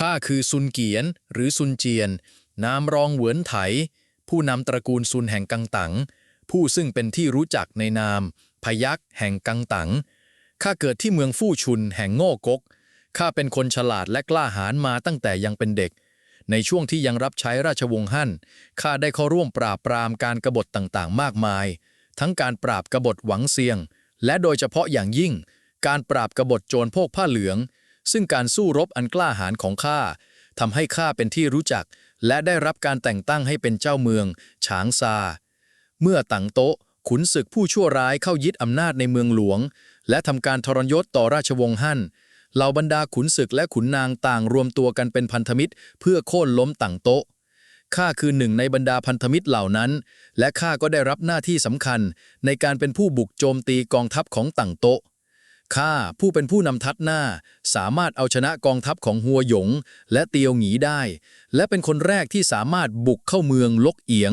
ข้าคือซุนเกียน หรือซุนเจียน นามรองเหวินไถ ผู้นำตระกูลซุนแห่งกังตัง ผู้ซึ่งเป็นที่รู้จักในนาม พยักแห่งกังตัง ข้าเกิดที่เมืองฟู่ชุนแห่งโง่กก ข้าเป็นคนฉลาดและกล้าหาญมาตั้งแต่ยังเป็นเด็ก ในช่วงที่ยังรับใช้ราชวงศ์ฮั่น ข้าได้เข้าร่วมปราบปรามการกบฏต่างๆ มากมาย ทั้งการปราบกบฏหวังเซียง และโดยเฉพาะอย่างยิ่ง การปราบกบฏโจรพวกผ้าเหลือง ซึ่งการสู้รบอันกล้าหาญของข้าทำให้ข้าเป็นที่รู้จัก และได้รับการแต่งตั้งให้เป็นเจ้าเมือง ฉางซา เมื่อตังโต๊ะขุนศึกผู้ชั่วร้ายเข้ายึดอำนาจในเมืองหลวง และทำการทรยศต่อราชวงศ์ฮั่นเหล่าบรรดาขุนศึกและขุนนางต่างรวมตัวกันเป็นพันธมิตร เพื่อโค่นล้มตังโต๊ะข้าคือหนึ่งในบรรดาพันธมิตรเหล่านั้น และข้าก็ได้รับหน้าที่สำคัญในการเป็นผู้บุกโจมตีกองทัพของตังโต๊ะ ข้าผู้เป็นผู้นำทัดหน้า สามารถเอาชนะกองทัพของฮัวหยง และเตียวหงีได้ และเป็นคนแรกที่สามารถบุกเข้าเมืองลกเอียง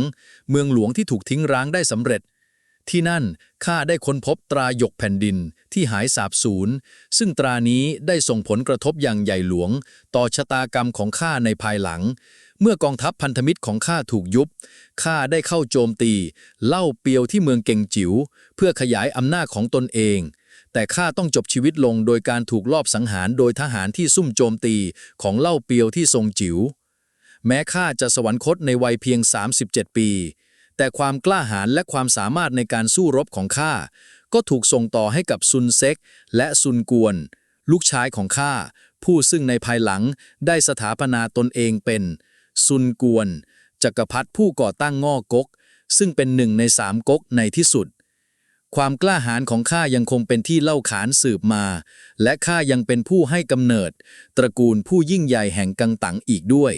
เมืองหลวงที่ถูกทิ้งร้างได้สำเร็จ ที่นั่นข้าได้ค้นพบตราหยกแผ่นดินที่หายสาบสูญซึ่งตรานี้ได้ส่งผลกระทบอย่างใหญ่หลวง ต่อชะตากรรมของข้าในภายหลัง เมื่อกองทัพพันธมิตรของข้าถูกยุบข้าได้เข้าโจมตี เล่าเปียวที่เมืองเก่งจิ๋วเพื่อขยายอำนาจของตนเอง แต่ข้าต้องจบชีวิตลงโดยการถูกลอบสังหารโดยทหารที่ซุ่มโจมตีของเล่าเปียวที่ทรงจิ๋ว แม้ข้าจะสวรรคตในวัยเพียง 37 ปี แต่ความกล้าหาญและความสามารถในการสู้รบของข้าก็ถูกส่งต่อให้กับซุนเซ็กและซุนกวน ลูกชายของข้าผู้ซึ่งในภายหลังได้สถาปนาตนเองเป็น ซุนกวนจักรพรรดิผู้ก่อตั้งง่อกก ซึ่งเป็นหนึ่งในสามก๊กในที่สุด ความกล้าหาญของข้ายังคงเป็นที่เล่าขานสืบมา และข้ายังเป็นผู้ให้กำเนิด ตระกูลผู้ยิ่งใหญ่แห่งกังตังอีกด้วย